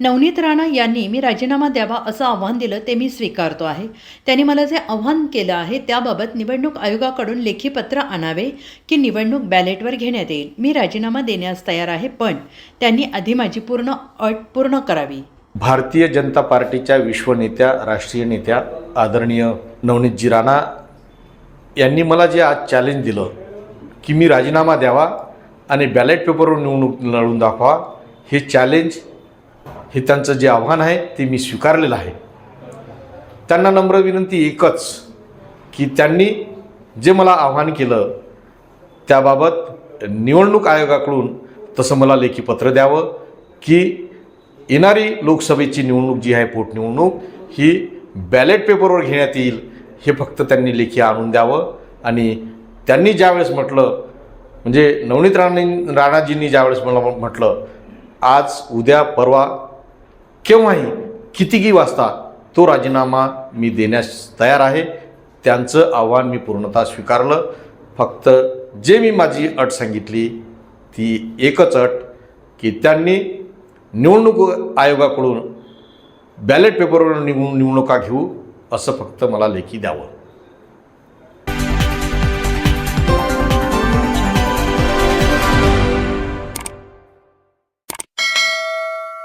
नवनीत राणा यांनी मी राजीनामा द्यावा असं आव्हान दिलं ते मी स्वीकारतो आहे. त्यांनी मला जे आव्हान केलं आहे त्याबाबत निवडणूक आयोगाकडून लेखी पत्र आणावे की निवडणूक बॅलेटवर घेण्यात येईल. मी राजीनामा देण्यास तयार आहे पण त्यांनी आधी माझी पूर्ण अट पूर्ण करावी. भारतीय जनता पार्टीच्या विश्वनेत्या राष्ट्रीय नेत्या आदरणीय नवनीतजी राणा यांनी मला जे आज चॅलेंज दिलं की मी राजीनामा द्यावा आणि बॅलेट पेपरवर निवडणूक लढून दाखवा हे चॅलेंज हे त्यांचं जे आव्हान आहे ते मी स्वीकारलेलं आहे. त्यांना नम्र विनंती एकच की त्यांनी जे मला आव्हान केलं त्याबाबत निवडणूक आयोगाकडून तसं मला लेखी पत्र द्यावं की येणारी लोकसभेची निवडणूक जी आहे पोटनिवडणूक ही बॅलेट पेपरवर घेण्यात येईल हे फक्त त्यांनी लेखी आणून द्यावं. आणि त्यांनी ज्यावेळेस म्हटलं म्हणजे नवनीत राणे राणाजींनी ज्यावेळेस मला म्हटलं आज उद्या परवा केव्हाही कितीही वाजता तो राजीनामा मी देण्यास तयार आहे त्यांचं आव्हान मी पूर्णतः स्वीकारलं. फक्त जे मी माझी अट सांगितली ती एकच अट की त्यांनी निवडणूक आयोगाकडून बॅलेट पेपरवर निवडून निवडणुका घेऊ असं फक्त मला लेखी द्यावं.